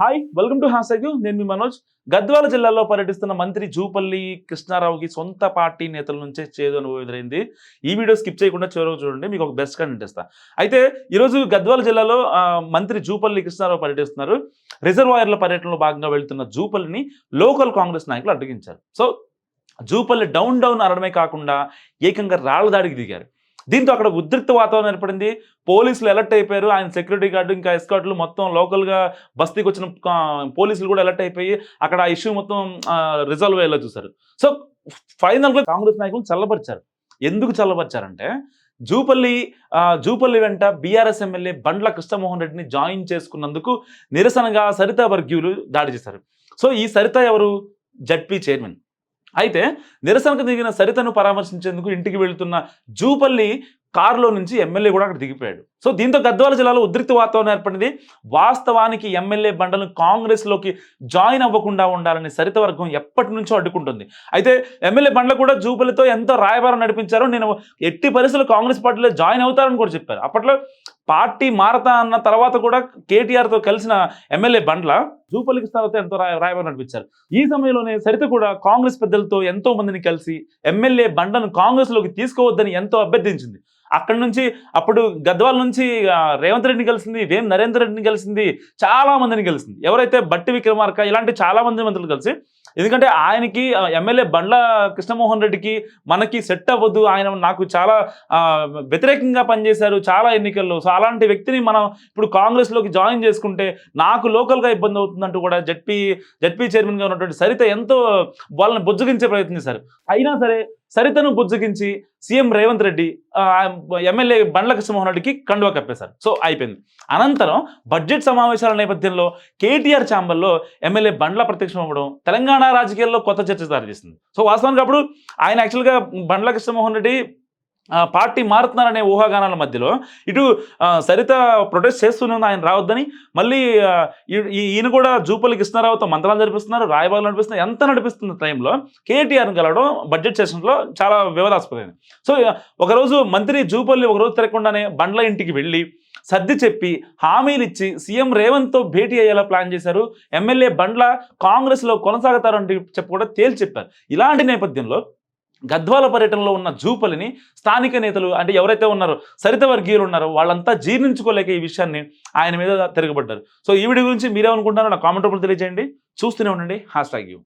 Hi welcome to హాసగ్యూ నేను మీ మనోజ్. గద్వాల జిల్లాలో పర్యటిస్తున్న మంత్రి జూపల్లి కృష్ణారావుకి సొంత పార్టీ నేతల నుంచే చేదు అనుభవం ఎదురైంది. ఈ వీడియో స్కిప్ చేయకుండా చివరకు చూడండి మీకు ఒక బెస్ట్ కంటెంట్ ఇస్తా. అయితే ఈరోజు గద్వాల జిల్లాలో మంత్రి జూపల్లి కృష్ణారావు పర్యటిస్తున్నారు. రిజర్వాయర్ల పర్యటనలో భాగంగా వెళ్తున్న జూపల్లిని లోకల్ కాంగ్రెస్ నాయకులు అడ్డగించారు. సో జూపల్లి డౌన్ డౌన్ అనడమే కాకుండా ఏకంగా రాళ్ళ దాడికి దిగారు. దీంతో అక్కడ ఉద్రిక్త వాతావరణం ఏర్పడింది. పోలీసులు అలర్ట్ అయిపోయారు. ఆయన సెక్యూరిటీ గార్డు ఇంకా ఎస్కాట్లు మొత్తం లోకల్గా బస్తీకి వచ్చిన పోలీసులు కూడా అలర్ట్ అయిపోయి అక్కడ ఆ ఇష్యూ మొత్తం రిజాల్వ్ అయ్యేలా చూశారు. సో ఫైనల్గా కాంగ్రెస్ నాయకులు చల్లబరిచారు. ఎందుకు చల్లబరిచారంటే జూపల్లి జూపల్లి వెంట బీఆర్ఎస్ ఎమ్మెల్యే బండ్ల కృష్ణమోహన్ రెడ్డిని జాయిన్ చేసుకున్నందుకు నిరసనగా సరిత వర్గీయులు దాడి చేశారు. సో ఈ సరిత ఎవరు? ZP chairman. అయితే నిరసనకు దిగిన సరితను పరామర్శించేందుకు ఇంటికి వెళ్తున్న జూపల్లి కారులో నుంచి ఎమ్మెల్యే కూడా అక్కడ దిగిపోయాడు. సో దీంతో గద్వాల జిల్లాలో ఉద్రిక్త వాతావరణం ఏర్పడింది. వాస్తవానికి ఎమ్మెల్యే బండలను కాంగ్రెస్లోకి జాయిన్ అవ్వకుండా ఉండాలని సరిత వర్గం ఎప్పటి నుంచో అడ్డుకుంటుంది. అయితే ఎమ్మెల్యే బండ్ల కూడా జూపల్లితో ఎంతో రాయబారం నడిపించారు నేను ఎట్టి పరిస్థితులు కాంగ్రెస్ పార్టీలో జాయిన్ అవుతారని కూడా చెప్పారు. అప్పట్లో పార్టీ మారతా అన్న తర్వాత కూడా కేటీఆర్తో కలిసిన ఎమ్మెల్యే బండ్ల జూపలికి తర్వాత ఎంతో రాయ రాయబారం నడిపించారు. ఈ సమయంలోనే సరిత కూడా కాంగ్రెస్ పెద్దలతో ఎంతో మందిని కలిసి ఎమ్మెల్యే బండను కాంగ్రెస్లోకి తీసుకోవద్దని ఎంతో అభ్యర్థించింది. అక్కడి నుంచి అప్పుడు గద్వాల నుంచి రేవంత్ రెడ్డిని కలిసింది వేం నరేందర్ రెడ్డిని కలిసింది చాలా మందిని కలిసింది. ఎవరైతే బట్టి విక్రమార్క ఇలాంటి చాలా మంది మంత్రులు కలిసి ఎందుకంటే ఆయనకి ఎమ్మెల్యే బండ్ల కృష్ణమోహన్ రెడ్డికి మనకి సెట్ అవ్వద్దు. ఆయన నాకు చాలా వ్యతిరేకంగా పనిచేశారు చాలా ఎన్నికల్లో. సో అలాంటి వ్యక్తిని మనం ఇప్పుడు కాంగ్రెస్లోకి జాయిన్ చేసుకుంటే నాకు లోకల్గా ఇబ్బంది అవుతుందంటూ కూడా జడ్పీ జడ్పీ చైర్మన్గా ఉన్నటువంటి సరిత ఎంతో వాళ్ళని బుజ్జగించే ప్రయత్నిస్తారు అయినా సరే సరితను బుజ్జగించి సీఎం రేవంత్ రెడ్డి ఎమ్మెల్యే బండ్ల కృష్ణమోహన్ రెడ్డికి కండువా కప్పేశారు. సో అయిపోయింది. అనంతరం బడ్జెట్ సమావేశాల నేపథ్యంలో కేటీఆర్ ఛాంబర్లో ఎమ్మెల్యే బండ్ల ప్రత్యక్షం అవ్వడం తెలంగాణ రాజకీయాల్లో కొత్త చర్చ దారితీస్తుంది సో వాస్తవానికి అప్పుడు ఆయన యాక్చువల్గా బండ్ల కృష్ణమోహన్ రెడ్డి పార్టీ మారుతున్నారనే ఊహాగానాల మధ్యలో ఇటు సరిత ప్రొటెస్ట్ చేస్తున్నది ఆయన రావద్దని. మళ్ళీ ఈయన కూడా జూపల్లి కృష్ణారావుతో మంత్రాలు నడిపిస్తున్నారు రాయబాగులు నడిపిస్తున్నారు ఎంత నడిపిస్తున్న టైంలో కేటీఆర్ని కలవడం బడ్జెట్ సెషన్లో చాలా వివాదాస్పదమైంది. సో ఒకరోజు మంత్రి జూపల్లి ఒకరోజు తిరగకుండానే బండ్ల ఇంటికి వెళ్ళి సర్ది చెప్పి హామీలు ఇచ్చి సీఎం రేవంత్తో భేటీ అయ్యేలా ప్లాన్ చేశారు. ఎమ్మెల్యే బండ్ల కాంగ్రెస్లో కొనసాగుతారంటే చెప్పి కూడా తేల్చి చెప్పారు. ఇలాంటి నేపథ్యంలో గద్వాల పర్యటనలో ఉన్న జూపలిని స్థానిక నేతలు అంటే ఎవరైతే ఉన్నారో సరిత వర్గీయులు ఉన్నారో వాళ్ళంతా జీర్ణించుకోలేక ఈ విషయాన్ని ఆయన మీద తిరగబడ్డారు. సో ఈ వీడియో గురించి మీరేమనుకుంటారో నా కామెంట్ రూపంలో తెలియజేయండి. చూస్తూనే ఉండండి. Hashtag U.